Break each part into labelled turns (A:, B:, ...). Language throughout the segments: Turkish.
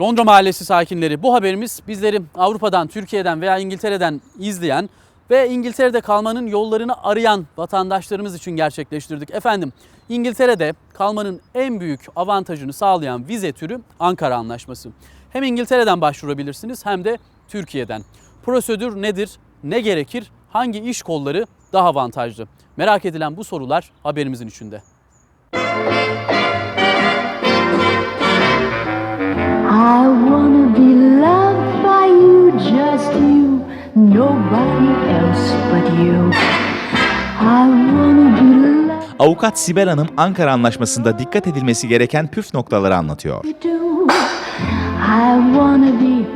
A: Londra Mahallesi sakinleri bu haberimiz bizleri Avrupa'dan, Türkiye'den veya İngiltere'den izleyen ve İngiltere'de kalmanın yollarını arayan vatandaşlarımız için gerçekleştirdik. Efendim İngiltere'de kalmanın en büyük avantajını sağlayan vize türü Ankara Anlaşması. Hem İngiltere'den başvurabilirsiniz hem de Türkiye'den. Prosedür nedir? Ne gerekir? Hangi iş kolları daha avantajlı? Merak edilen bu sorular haberimizin içinde.
B: I wanna be loved by you, just you, nobody else but you. I wanna be loved
C: Avukat Sibel Hanım Ankara Anlaşması'nda dikkat edilmesi gereken püf noktaları anlatıyor.
B: too. I wanna be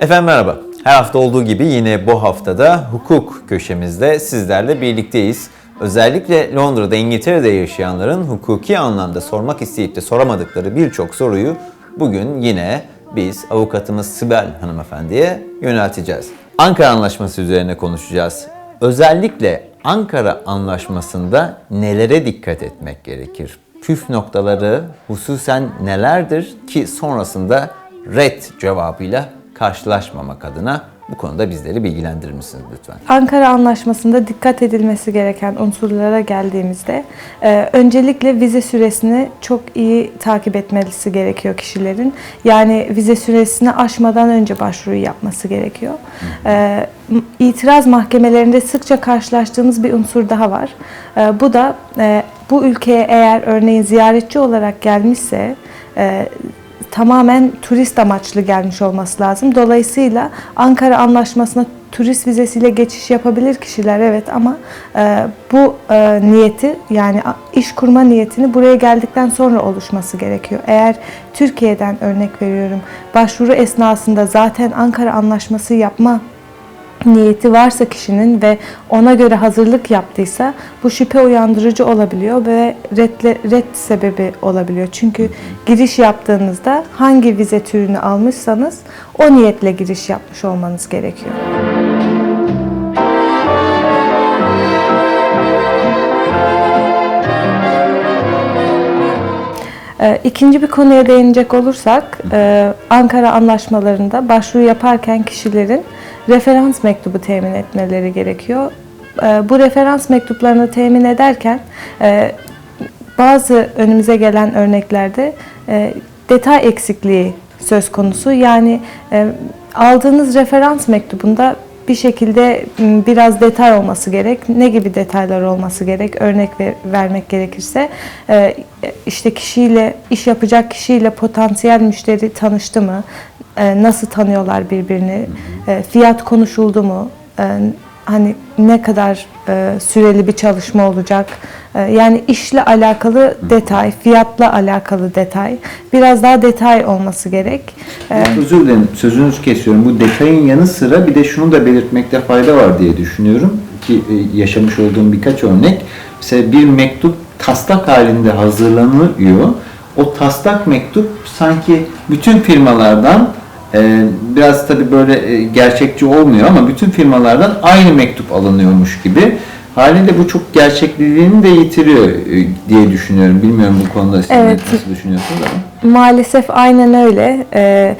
D: Efendim merhaba. Her hafta olduğu gibi yine bu haftada hukuk köşemizde sizlerle birlikteyiz. Özellikle Londra'da, İngiltere'de yaşayanların hukuki anlamda sormak isteyip de soramadıkları birçok soruyu bugün yine biz avukatımız Sibel hanımefendiye yönelteceğiz. Ankara Anlaşması üzerine konuşacağız. Özellikle Ankara Anlaşması'nda nelere dikkat etmek gerekir? Püf noktaları hususen nelerdir ki sonrasında red cevabıyla karşılaşmamak adına bu konuda bizleri bilgilendirir misiniz lütfen?
E: Ankara Anlaşması'nda dikkat edilmesi gereken unsurlara geldiğimizde e, öncelikle vize süresini çok iyi takip etmesi gerekiyor kişilerin. Yani vize süresini aşmadan önce başvuruyu yapması gerekiyor. E, itiraz mahkemelerinde sıkça karşılaştığımız bir unsur daha var. E, bu da bu ülkeye eğer örneğin ziyaretçi olarak gelmişse tamamen turist amaçlı gelmiş olması lazım. Dolayısıyla Ankara Anlaşması'na turist vizesiyle geçiş yapabilir kişiler evet ama e, bu e, niyeti yani iş kurma niyetini buraya geldikten sonra oluşması gerekiyor. Eğer Türkiye'den örnek veriyorum başvuru esnasında zaten Ankara Anlaşması yapma niyeti varsa kişinin ve ona göre hazırlık yaptıysa bu şüphe uyandırıcı olabiliyor ve redle, red sebebi olabiliyor. Çünkü giriş yaptığınızda hangi vize türünü almışsanız o niyetle giriş yapmış olmanız gerekiyor. İkinci bir konuya değinecek olursak, e, Ankara anlaşmalarında başvuru yaparken kişilerin referans mektubu temin etmeleri gerekiyor. E, Bu referans mektuplarını temin ederken e, bazı önümüze gelen örneklerde e, detay eksikliği söz konusu. Yani aldığınız referans mektubunda bir şekilde m, biraz detay olması gerek. Ne gibi detaylar olması gerek? Örnek ver- vermek gerekirse e, işte kişiyle iş yapacak kişiyle potansiyel müşteri tanıştı mı? Nasıl tanıyorlar birbirini? Fiyat konuşuldu mu? Hani ne kadar e, süreli bir çalışma olacak? E, Yani işle alakalı detay, fiyatla alakalı detay, biraz daha detay olması gerek. E,
F: Özür dilerim sözünüzü kesiyorum. Bu detayın yanı sıra bir de şunu da belirtmekte fayda var diye düşünüyorum ki e, yaşamış olduğum birkaç örnek. Mesela bir mektup taslak halinde hazırlanıyor. O taslak mektup sanki bütün firmalardan e, biraz tabi böyle e, gerçekçi olmuyor ama bütün firmalardan aynı mektup alınıyormuş gibi. Haliyle bu çok gerçekliğini de yitiriyor e, diye düşünüyorum. Bilmiyorum bu konuda siz
E: Evet.
F: nasıl düşünüyorsunuz ama.
E: maalesef aynen öyle. E,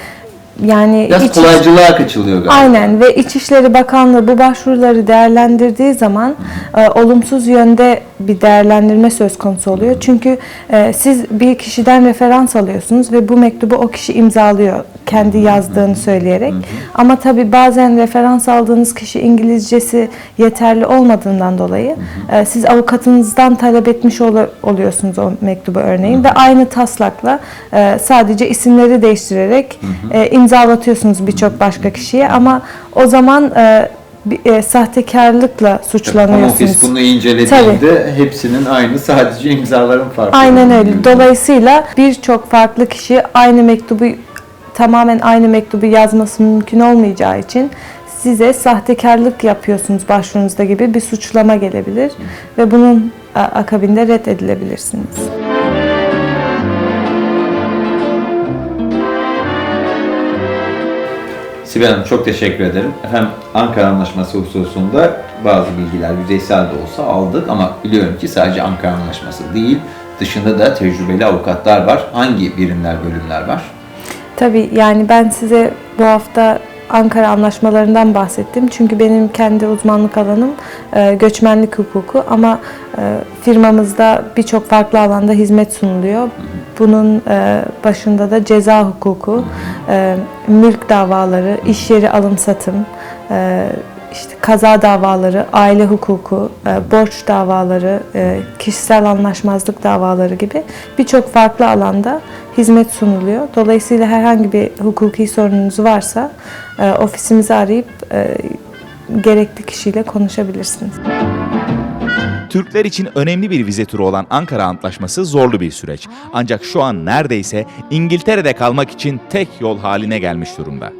E: Yani
F: Biraz
E: iç-
F: kolaycılığa kaçılıyor galiba.
E: Aynen ve İçişleri Bakanlığı bu başvuruları değerlendirdiği zaman e, olumsuz yönde bir değerlendirme söz konusu oluyor. Çünkü e, siz bir kişiden referans alıyorsunuz ve bu mektubu o kişi imzalıyor kendi yazdığını söyleyerek. Ama tabii bazen referans aldığınız kişi İngilizcesi yeterli olmadığından dolayı e, siz avukatınızdan talep etmiş ol- oluyorsunuz o mektubu örneğin ve aynı taslakla e, sadece isimleri değiştirerek e, imzalatıyorsunuz birçok başka kişiye. Ama o zaman e, bir- e, sahtekarlıkla
F: Home
E: suçlanıyorsunuz.
F: Office bunu incelediğinde hepsinin aynı sadece imzaların farklı.
E: Aynen öyle.
F: olduğunu
E: Dolayısıyla birçok farklı kişi aynı mektubu tamamen aynı mektubu yazması mümkün olmayacağı için size sahtekarlık yapıyorsunuz başvurunuzda gibi bir suçlama gelebilir ve bunun akabinde reddedilebilirsiniz.
D: Sibel Hanım çok teşekkür ederim. Efendim Ankara Anlaşması hususunda bazı bilgiler yüzeysel de olsa aldık ama biliyorum ki sadece Ankara Anlaşması değil, dışında da tecrübeli avukatlar var. Hangi birimler, bölümler var?
E: Tabii yani ben size bu hafta Ankara anlaşmalarından bahsettim. Çünkü benim kendi uzmanlık alanım e, göçmenlik hukuku ama e, firmamızda birçok farklı alanda hizmet sunuluyor. Bunun e, başında da ceza hukuku, mülk davaları, iş yeri alım satım, işte kaza davaları, aile hukuku, borç davaları, kişisel anlaşmazlık davaları gibi birçok farklı alanda hizmet sunuluyor. Dolayısıyla herhangi bir hukuki sorununuz varsa e, ofisimizi arayıp e, gerekli kişiyle konuşabilirsiniz.
C: Türkler için önemli bir vize turu olan Ankara Antlaşması zorlu bir süreç. Ancak şu an neredeyse İngiltere'de kalmak için tek yol haline gelmiş durumda.